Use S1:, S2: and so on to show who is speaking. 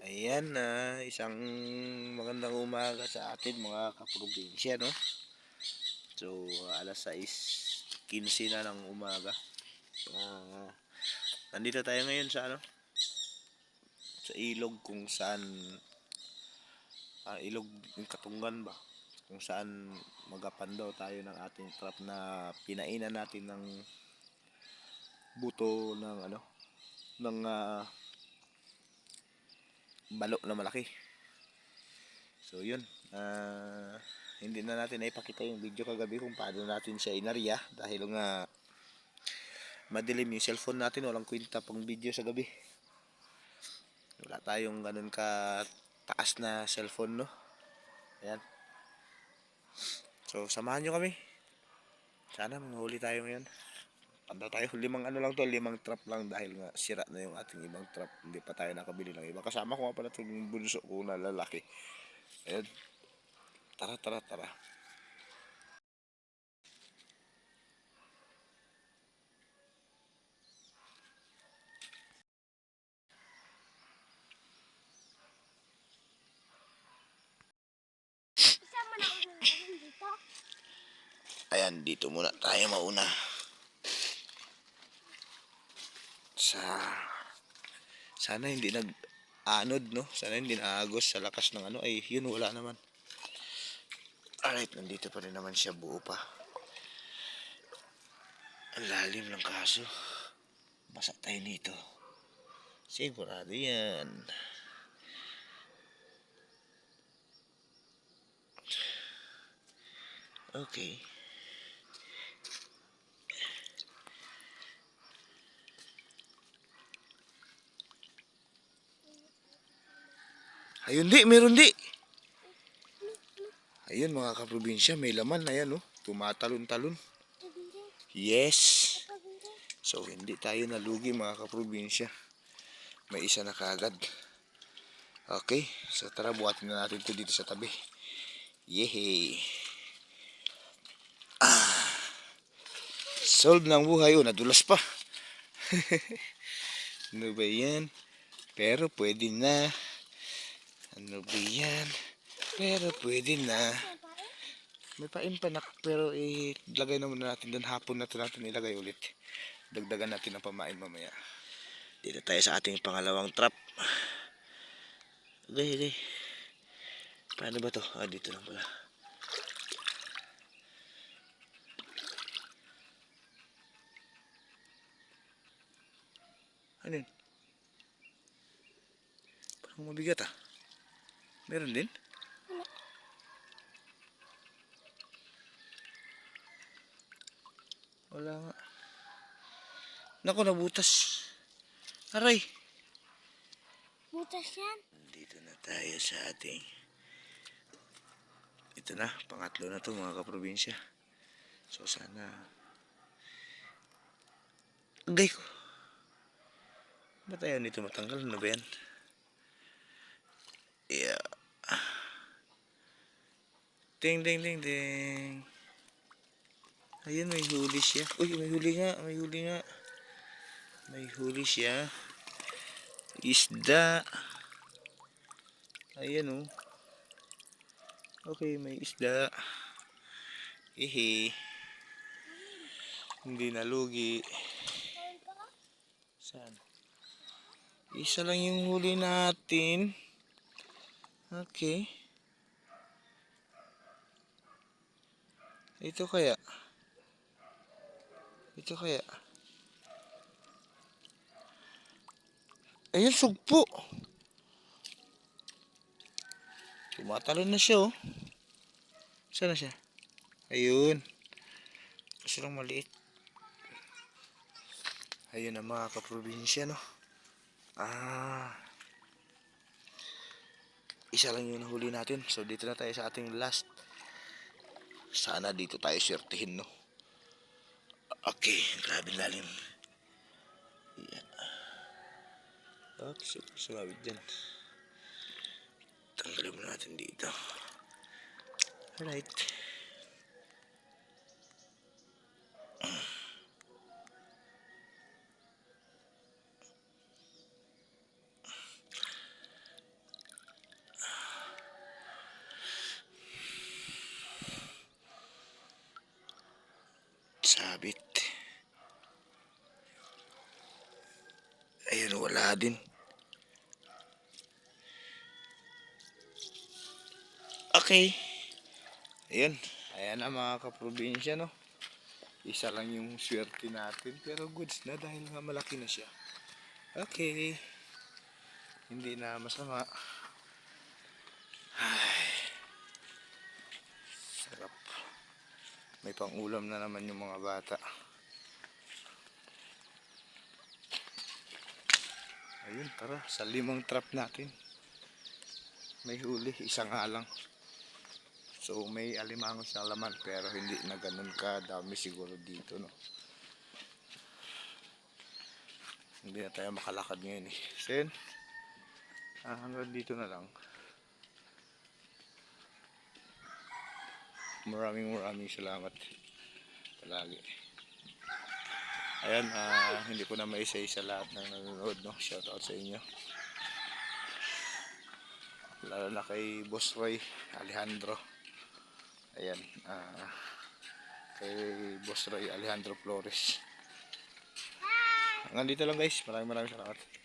S1: Ayan na, isang magandang umaga sa atin mga kaprobinsya, no? So, alas 6.15 na ng umaga. Ah, nandito tayo ngayon sa ano? Sa ilog kung saan ah, ilog yung katungan ba? Kung saan magapan daw tayo ng ating trap na pinainan natin ng buto ng ano? ng ah, balo na malaki. So yun, ah, hindi na natin naipakita yung video kagabi kung paano natin siya inarya dahil nga madilim yung cellphone natin, walang kwenta pang video sa gabi. Wala tayong ganun ka taas na cellphone, no? Ayan. So, samahan nyo kami. Sana manghuli tayo ngayon. Ano tayo, limang ano lang to, limang trap lang dahil nga sira na yung ating ibang trap. Hindi pa tayo nakabili ng iba. Kasama ko nga pala itong bunso ko na lalaki. Ayan. Tara, tara, tara. Ayan, dito muna tayo mauna. Sa... Sana hindi nag anod no? Sana hindi naagos sa lakas ng ano. Ay yun wala naman. Alright nandito pa rin naman siya buo pa. Ang lalim ng kaso. Basa nito. Sigurado yan. Okay Ayun di, meron di. Ayun mga kaprobinsya, may laman. Ayan oh, tumatalon-talon. Yes. So hindi tayo nalugi mga kaprobinsya. May isa na kaagad. Okay, so tara buhatin na natin ito dito sa tabi. Yehey. Ah. Solve ng buhay. Oh, nadulas pa. ano ba yan? Pero pwede na. Ano ba yan? Pero pwede na. May pain pa nak, pero ilagay na muna natin doon. Hapon na ito natin ilagay ulit. Dagdagan natin ang pamain mamaya. Dito tayo sa ating pangalawang trap. Okay, okay. Paano ba to? Ah, dito lang pala. Ano yun? Parang mabigat ah. Meron din? Wala nga. Naku, nabutas. Aray.
S2: Butas yan.
S1: Dito na tayo sa ating... Ito na, pangatlo na to mga kaprobinsya. So sana... Agay ko. Ba't ayaw nito matanggal? Ano ba yan? Yeah. Ding, ding, ding, ding. Ayun, may huli siya. Uy, may huli nga, may huli nga. May huli siya. Isda. Ayan oh. Okay, may isda. Ihi. Hindi nalugi. Saan? Isa lang yung huli natin. Okay. Ito kaya? Ito kaya? Ayun, sugpo. Tumatalon na siya, oh. Saan na siya? Ayun. Kasi lang maliit. Ayun na mga kaprobinsya, no? Ah. Isa lang yung nahuli natin. So, dito na tayo sa ating last. Sana dito tayo swertihin, no? Okay, grabe lalim. Yan. Okay, super sumabit dyan. Tanggalin mo natin dito. Alright. Sabit. Ayun, wala din. Okay. Ayun. Ayan na mga kaprobinsya, no? Isa lang yung swerte natin. Pero goods na dahil nga malaki na siya. Okay. Hindi na masama. Ay. Sarap. May pang-ulam na naman yung mga bata. Ayun, tara. Sa limang trap natin. May huli. Isa nga lang. So may alimangos na laman pero hindi na ganun kadami siguro dito no. Hindi na tayo makalakad ngayon eh. Yun. Ah, hanggang dito na lang. Maraming maraming salamat. Palagi. Ayan, ah, hindi ko na maisa-isa lahat ng nanonood, no? Shoutout sa inyo. Lalo na kay Boss Roy Alejandro. Ayan, ah, kay Boss Roy Alejandro Flores. Hanggang dito lang guys. Maraming maraming salamat.